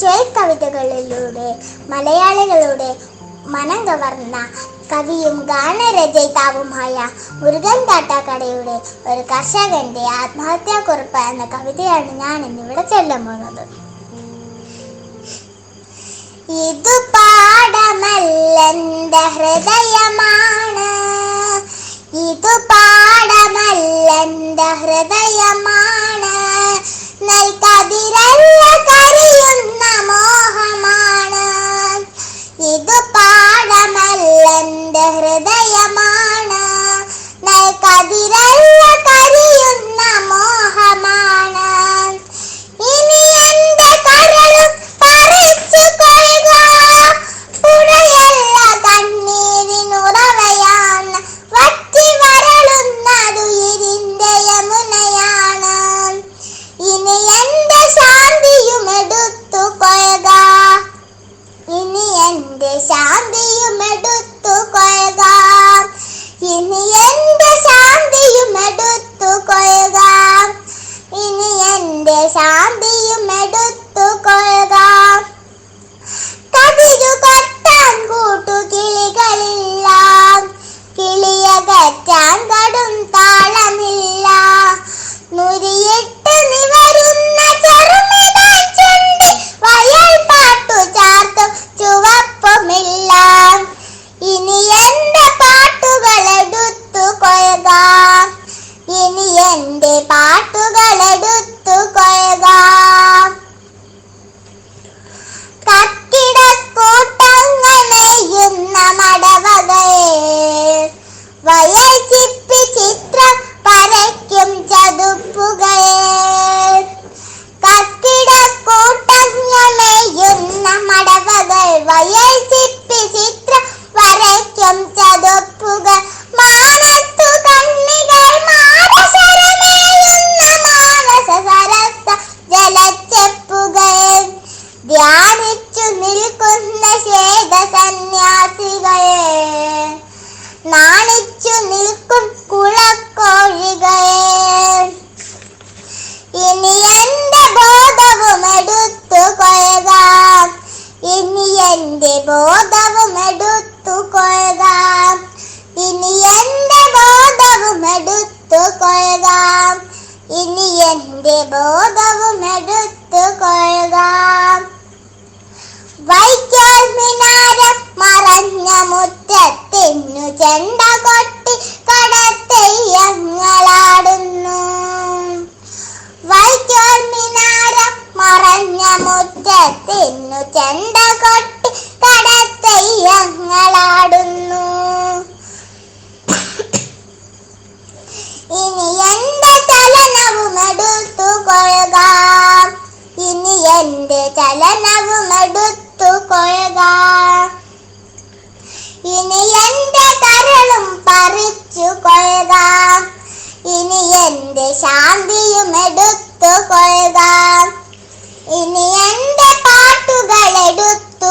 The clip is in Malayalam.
ചൊൽക്കവിതകളിലൂടെ മലയാളികളുടെ മനം കവർന്ന കവിയും ഗാനരചയിതാവുമായ മുരുകൻ താട്ടാക്കടയുടെ ഒരു കർഷകന്റെ ആത്മഹത്യാ കുറിപ്പ് എന്ന കവിതയാണ് ഞാൻ ഇന്നിവിടെ ചൊല്ലാൻ പോകുന്നത്. ഇതു പാടമല്ലെന്റെ ഹൃദയമാണ്. ഇതു പാടമല്ലെന്റെ ഹൃദയമാണ്. നെൽക്കതിരല്ല മടവകൾ വയൽ ചിപ്പി ചിത്രം വരയ്ക്കും ചതുപ്പുകൾ കട്ടിടക്കൂട്ടങ്ങൾ നെയ്യുന്ന മടവകൾ വയൽ നാണിച്ചു നിൽക്കും കുളക്കോഴികൾ ഇനി എന്റെ ബോധവും എടുത്തു കൊയക ഇനി എന്റെ ബോധവും എടുത്തു കൊയക ഇനി എന്റെ ബോധവും എടുത്തു കൊയക ഇനി എന്റെ ബോധവും എടുത്തു കൊയക വൈക്കോൽ മിനാരം ചെണ്ട കൊട്ടി കടത്തയ്യങ്ങളാടുന്നു ഇനി എന്റെ ചലനവും എടുത്തു കൊഴുക. ഇനി എന്റെ ചലനവും എടുത്തു കൊഴുക. ഇനി എന്റെ കരളും പറിച്ചു കൊഴുക. ഇനി എന്റെ ശാന്തിയും എടുത്തു കൊള്ളുക ഇനി എന്റെ പാട്ടുകൾ എടുത്തു